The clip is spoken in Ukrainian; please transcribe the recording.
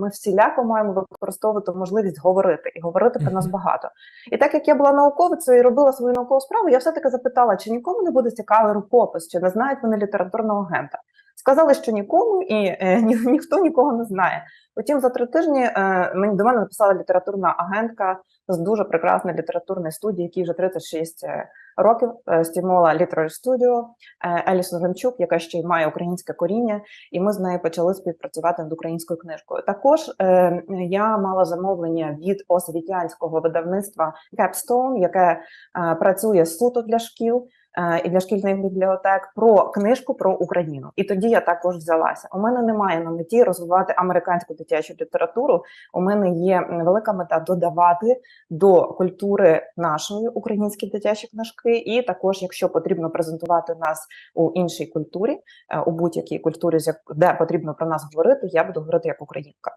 ми всіляко маємо використовувати можливість говорити і говорити про нас багато. І так як я була науковицею і робила свою наукову справу, я все таки запитала, чи нікому не буде цікавий рукопис, чи не знають вони літературного агента. Сказали, що нікому, і е, ні, ніхто нікого не знає. Потім за три тижні е, мені до мене написала літературна агентка з дуже прекрасної літературної студії, якій вже 36 років е, Стімола Literary Studio, е, Елісон Ремчук, яка ще й має українське коріння, і ми з нею почали співпрацювати над українською книжкою. Також е, я мала замовлення від освітянського видавництва Capstone, яке е, працює суто для шкіл. Е, І для шкільних бібліотек про книжку про Україну, і тоді я також взялася. У мене немає на меті розвивати американську дитячу літературу. У мене є велика мета додавати до культури нашої українські дитячі книжки, і також, якщо потрібно презентувати нас у іншій культурі, е, у будь-якій культурі, де потрібно про нас говорити, я буду говорити як українка.